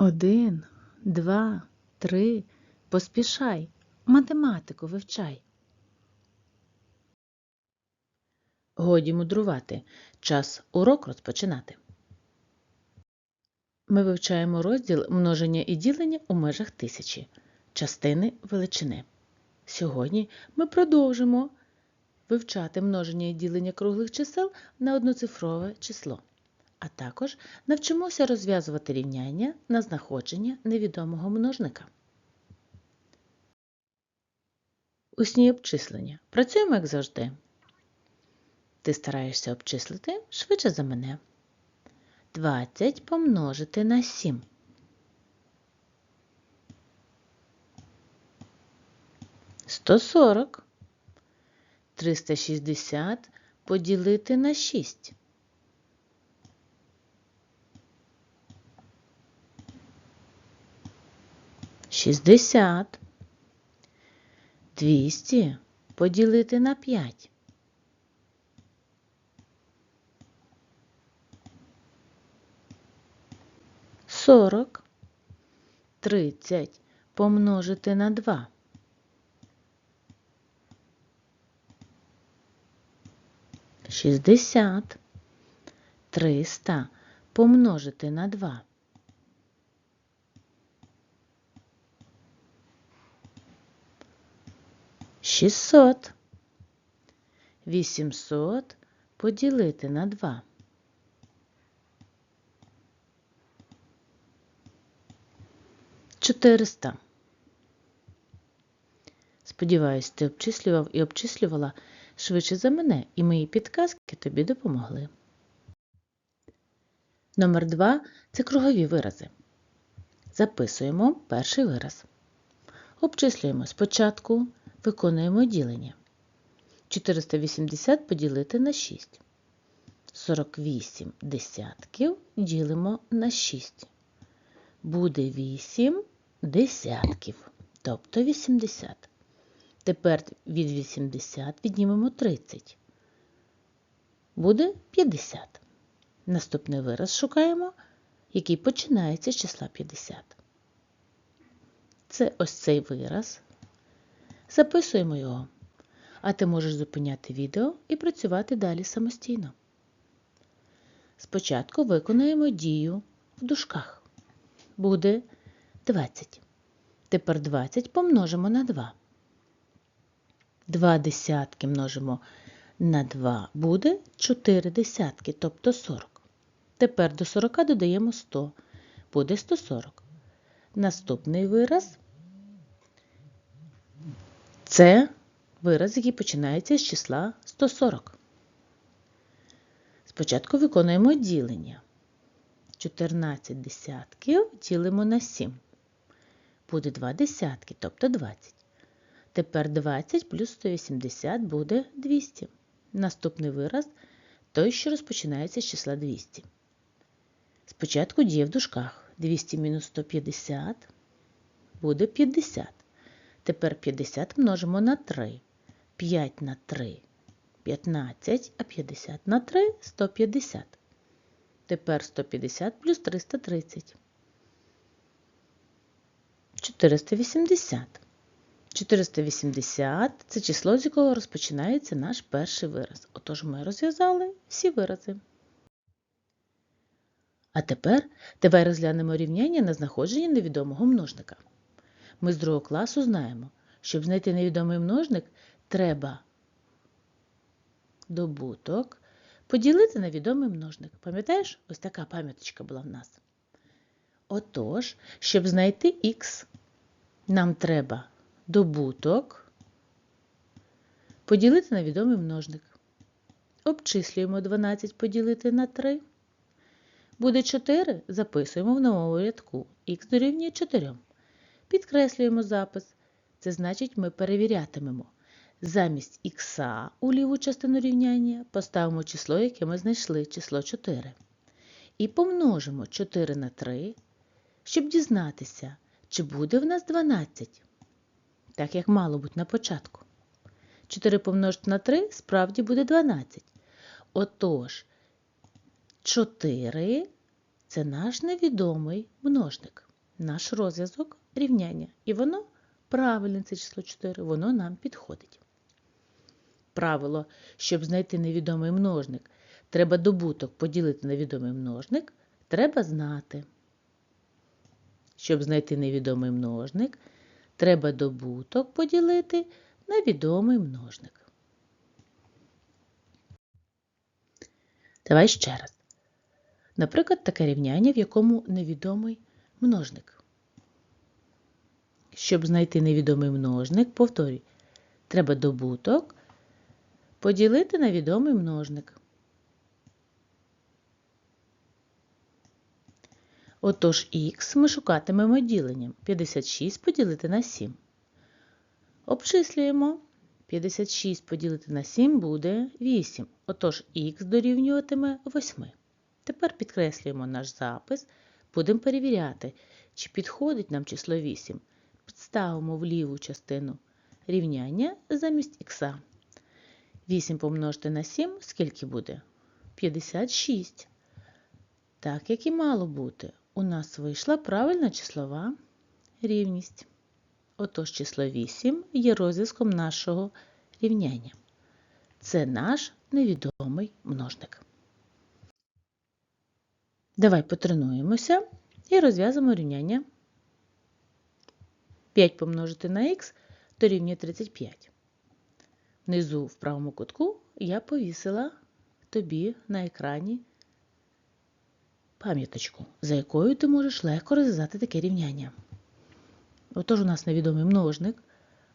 Один, два, три. Поспішай. Математику вивчай. Годі мудрувати. Час урок розпочинати. Ми вивчаємо розділ множення і ділення у межах тисячі. Частини величини. Сьогодні ми продовжимо вивчати множення і ділення круглих чисел на одноцифрове число. А також навчимося розв'язувати рівняння на знаходження невідомого множника. Усні обчислення. Працюємо, як завжди. Ти стараєшся обчислити швидше за мене. 20 помножити на 7. Сто сорок. Триста шістдесят поділити на шість. Шістдесят. Двісті поділити на п'ять. Сорок. Тридцять помножити на два. Шістдесят. Триста помножити на два. Шістсот. Вісімсот поділити на два. Чотириста. Сподіваюсь, ти обчислював і обчислювала швидше за мене, і мої підказки тобі допомогли. Номер 2 це кругові вирази. Записуємо перший вираз. Обчислюємо спочатку, виконуємо ділення. 480 поділити на 6. 48 десятків ділимо на 6. Буде 8 десятків, тобто 80. Тепер від 80 віднімемо 30. Буде 50. Наступний вираз шукаємо, який починається з числа 50. Це ось цей вираз. Записуємо його. А ти можеш зупиняти відео і працювати далі самостійно. Спочатку виконаємо дію в дужках. Буде 20. Тепер 20 помножимо на 2. 2 десятки множимо на 2 буде 4 десятки, тобто 40. Тепер до 40 додаємо 100, буде 140. Наступний вираз це вираз, який починається з числа 140. Спочатку виконуємо ділення. 14 десятків ділимо на 7. Буде 2 десятки, тобто 20. Тепер 20 плюс 180 буде 200. Наступний вираз той, що розпочинається з числа 200. Спочатку діє в дужках. 200 мінус 150 буде 50. Тепер 50 множимо на 3. 5 на 3 15, а 50 на 3 150. Тепер 150 плюс 330. 480. 480 це число, з якого розпочинається наш перший вираз. Отож ми розв'язали всі вирази. А тепер давай розглянемо рівняння на знаходження невідомого множника. Ми з другого класу знаємо, щоб знайти невідомий множник, треба добуток поділити на відомий множник. Пам'ятаєш, ось така пам'яточка була в нас. Отож, щоб знайти х, нам треба добуток поділити на відомий множник. Обчислюємо 12 поділити на 3. Буде 4, записуємо в новому рядку. Х дорівнює 4. Підкреслюємо запис. Це значить, ми перевірятимемо. Замість х у ліву частину рівняння поставимо число, яке ми знайшли, число 4. І помножимо 4 на 3, щоб дізнатися, чи буде в нас 12, так як мало бути на початку. 4 помножити на 3 справді буде 12. Отож, 4 це наш невідомий множник, наш розв'язок рівняння. І воно правильне, це число 4, воно нам підходить. Правило, щоб знайти невідомий множник, треба добуток поділити на відомий множник, треба знати. Щоб знайти невідомий множник, треба добуток поділити на відомий множник. Давай ще раз. Наприклад, таке рівняння, в якому невідомий множник. Щоб знайти невідомий множник, повторюй, треба добуток поділити на відомий множник. Отож х ми шукатимемо діленням 56 поділити на 7. Обчислюємо. 56 поділити на 7 буде 8. Отож х дорівнюватиме 8. Тепер підкреслюємо наш запис, будемо перевіряти, чи підходить нам число 8. Підставимо в ліву частину рівняння замість х. 8 помножити на 7, скільки буде? 56. Так, як і мало бути, у нас вийшла правильна числова рівність. Отож число 8 є розв'язком нашого рівняння. Це наш невідомий множник. Давай потренуємося і розв'язуємо рівняння. 5 помножити на х дорівнює 35. Внизу в правому кутку я повісила тобі на екрані пам'яточку, за якою ти можеш легко розв'язати таке рівняння. Отож, у нас невідомий множник,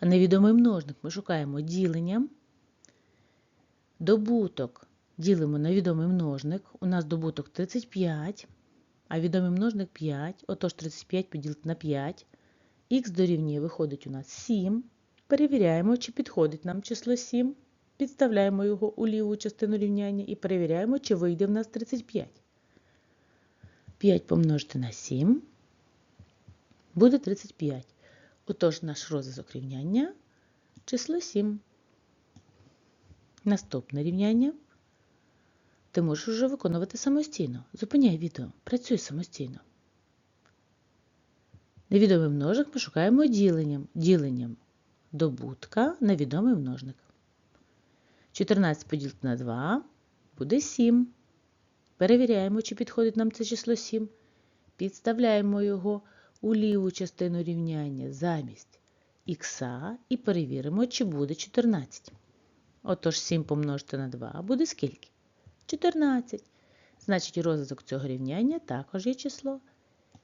а невідомий множник ми шукаємо діленням. Добуток ділимо на відомий множник. У нас добуток 35, а відомий множник 5. Отож 35 поділити на 5. Х дорівнює виходить у нас 7. Перевіряємо, чи підходить нам число 7. Підставляємо його у ліву частину рівняння і перевіряємо, чи вийде в нас 35. 5 помножити на 7 буде 35. Отож, наш розв'язок рівняння число 7. Наступне рівняння ти можеш вже виконувати самостійно. Зупиняй відео, працюй самостійно. Невідомий множник ми шукаємо діленням. Діленням добутка на відомий множник. 14 поділити на 2 буде 7. Перевіряємо, чи підходить нам це число 7. Підставляємо його у ліву частину рівняння замість х і перевіримо, чи буде 14. Отож, 7 помножити на 2 буде скільки? 14. Значить, розв'язок цього рівняння також є число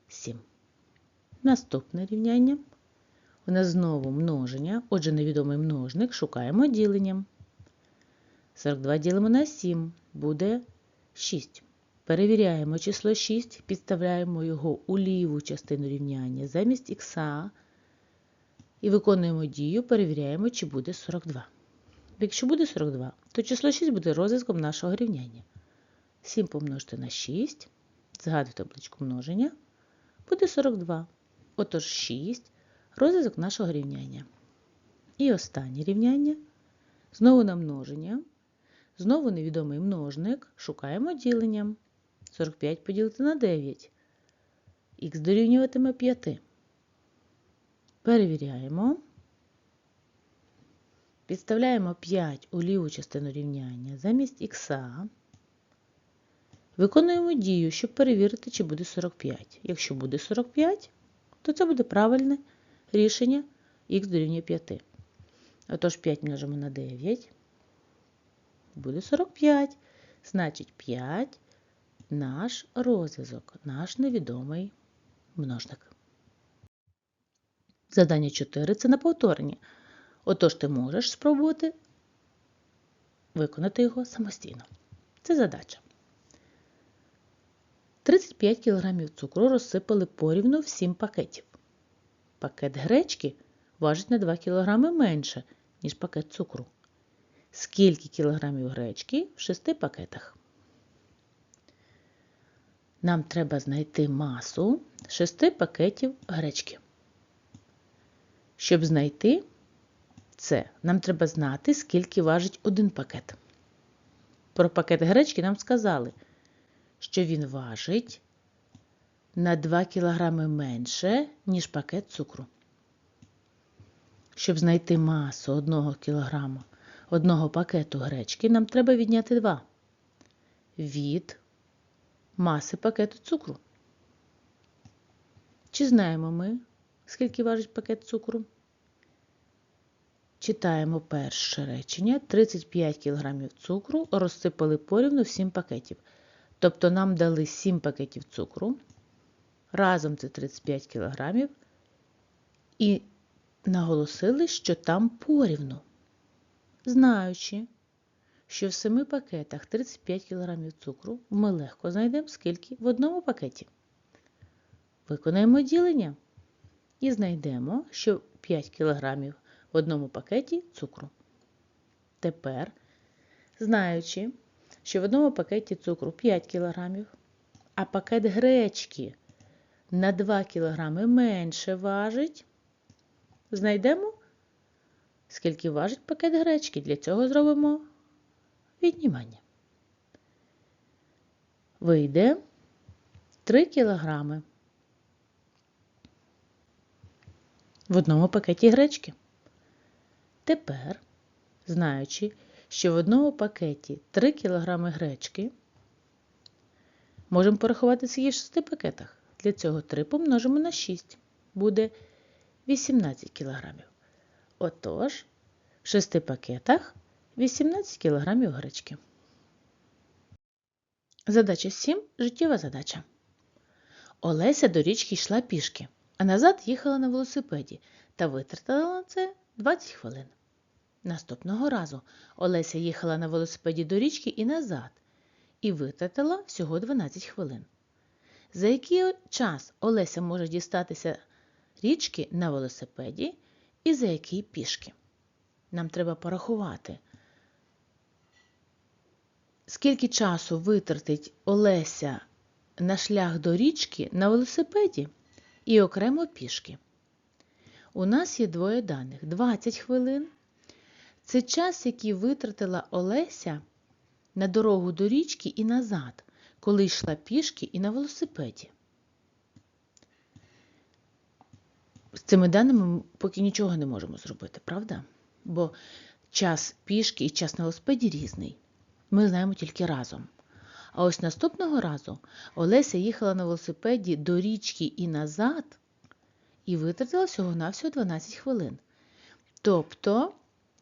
7. Наступне рівняння. У нас знову множення, отже, невідомий множник шукаємо діленням. 42 ділимо на 7, буде 6. Перевіряємо число 6, підставляємо його у ліву частину рівняння замість х і виконуємо дію, перевіряємо, чи буде 42. Якщо буде 42, то число 6 буде розв'язком нашого рівняння. 7 помножити на 6, згадую табличку множення, буде 42. Отож 6 розв'язок нашого рівняння. І останнє рівняння. Знову на множення. Знову невідомий множник. Шукаємо діленням. 45 поділити на 9. Х дорівнюватиме 5. Перевіряємо. Підставляємо 5 у ліву частину рівняння замість х. Виконуємо дію, щоб перевірити, чи буде 45. Якщо буде 45, то це буде правильне рішення х дорівнює 5. Отож, 5 множимо на 9. Буде 45. Значить, 5 наш розв'язок, наш невідомий множник. Задання 4 це на повторення. Отож, ти можеш спробувати виконати його самостійно. Це задача. 35 кг цукру розсипали порівну в 7 пакетів. Пакет гречки важить на 2 кг менше, ніж пакет цукру. Скільки кілограмів гречки в 6 пакетах? Нам треба знайти масу 6 пакетів гречки. Щоб знайти це, нам треба знати, скільки важить один пакет. Про пакет гречки нам сказали, що він важить на 2 кг менше, ніж пакет цукру. Щоб знайти масу 1 кг одного пакету гречки, нам треба відняти 2 від маси пакету цукру. Чи знаємо ми, скільки важить пакет цукру? Читаємо перше речення. 35 кг цукру розсипали порівну в 7 пакетів. Тобто нам дали 7 пакетів цукру. Разом це 35 кг. І наголосили, що там порівну. Знаючи, що в 7 пакетах 35 кг цукру, ми легко знайдемо скільки в одному пакеті. Виконаємо ділення і знайдемо, що 5 кг в одному пакеті цукру. Тепер, знаючи, що в одному пакеті цукру 5 кг, а пакет гречки на 2 кг менше важить, знайдемо, скільки важить пакет гречки. Для цього зробимо віднімання. Вийде 3 кг в одному пакеті гречки. Тепер, знаючи, що в одному пакеті 3 кг гречки, можемо порахувати скільки в 6 пакетах. Для цього 3 помножимо на 6. Буде 18 кг. Отож, в 6 пакетах 18 кг гречки. Задача 7. Життєва задача. Олеся до річки йшла пішки, а назад їхала на велосипеді та витратила на це 20 хвилин. Наступного разу Олеся їхала на велосипеді до річки і назад, і витратила всього 12 хвилин. За який час Олеся може дістатися річки на велосипеді і за який пішки? Нам треба порахувати, скільки часу витратить Олеся на шлях до річки на велосипеді і окремо пішки. У нас є двоє даних: 20 хвилин. Це час, який витратила Олеся на дорогу до річки і назад, коли йшла пішки і на велосипеді. З цими даними ми поки нічого не можемо зробити, правда? Бо час пішки і час на велосипеді різний. Ми знаємо тільки разом. А ось наступного разу Олеся їхала на велосипеді до річки і назад і витратила всього-навсього 12 хвилин. Тобто,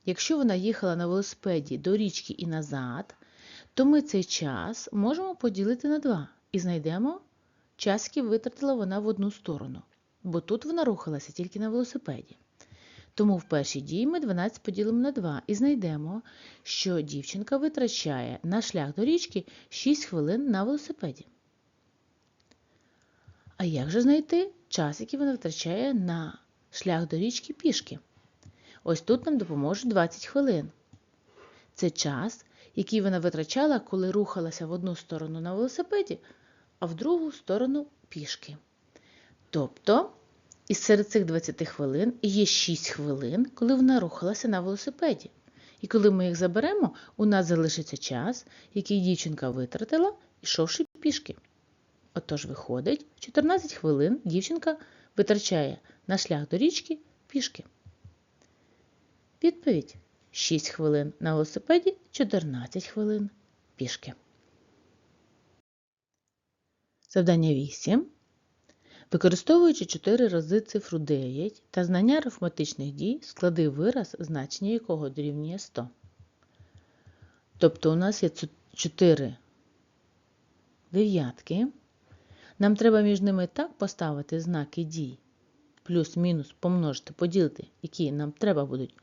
якщо вона їхала на велосипеді до річки і назад, то ми цей час можемо поділити на 2 і знайдемо час, який витратила вона в одну сторону, бо тут вона рухалася тільки на велосипеді. Тому в першій дії ми 12 поділимо на 2 і знайдемо, що дівчинка витрачає на шлях до річки 6 хвилин на велосипеді. А як же знайти час, який вона витрачає на шлях до річки пішки? Ось тут нам допоможе 20 хвилин. Це час, який вона витрачала, коли рухалася в одну сторону на велосипеді, а в другу сторону пішки. Тобто, і серед цих 20 хвилин є 6 хвилин, коли вона рухалася на велосипеді. І коли ми їх заберемо, у нас залишиться час, який дівчинка витратила, йшовши пішки. Отож, виходить, 14 хвилин дівчинка витрачає на шлях до річки пішки. Відповідь: 6 хвилин на велосипеді, 14 хвилин пішки. Завдання 8. Використовуючи 4 рази цифру 9 та знання арифметичних дій, склади вираз, значення якого дорівнює 100. Тобто у нас є 4 дев'ятки. Нам треба між ними так поставити знаки дій, плюс-мінус помножити, поділити, які нам треба будуть,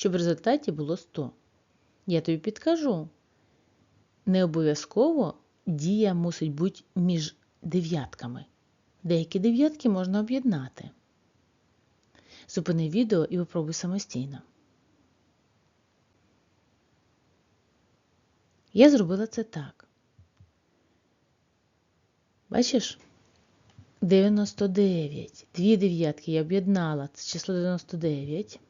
щоб в результаті було 100. Я тобі підкажу. Не обов'язково дія мусить бути між дев'ятками. Деякі дев'ятки можна об'єднати. Зупини відео і випробуй самостійно. Я зробила це так. Бачиш? 99. Дві дев'ятки я об'єднала, це число 99.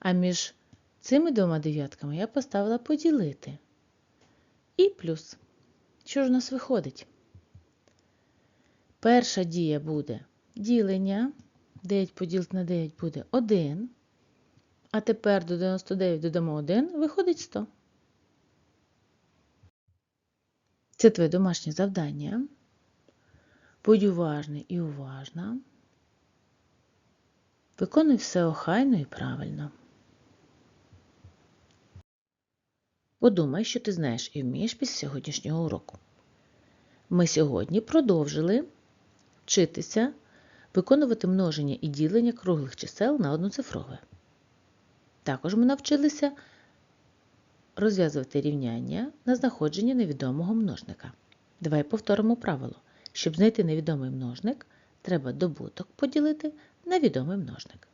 А між цими двома дев'ятками я поставила поділити. І плюс. Що ж у нас виходить? Перша дія буде ділення. 9 поділити на 9 буде 1. А тепер до 99 додамо 1, виходить 100. Це твоє домашнє завдання. Будь уважний і уважна. Виконуй все охайно і правильно. Подумай, що ти знаєш і вмієш після сьогоднішнього уроку. Ми сьогодні продовжили вчитися виконувати множення і ділення круглих чисел на одноцифрове. Також ми навчилися розв'язувати рівняння на знаходження невідомого множника. Давай повторимо правило. Щоб знайти невідомий множник, треба добуток поділити на відомий множник.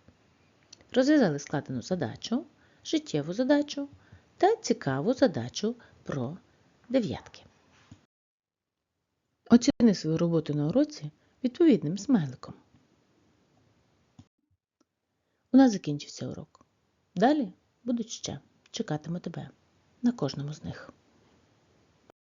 Розв'язали складену задачу, життєву задачу та цікаву задачу про дев'ятки. Оціни свою роботу на уроці відповідним смайликом. У нас закінчився урок. Далі будуть ще. Чекатиму тебе на кожному з них.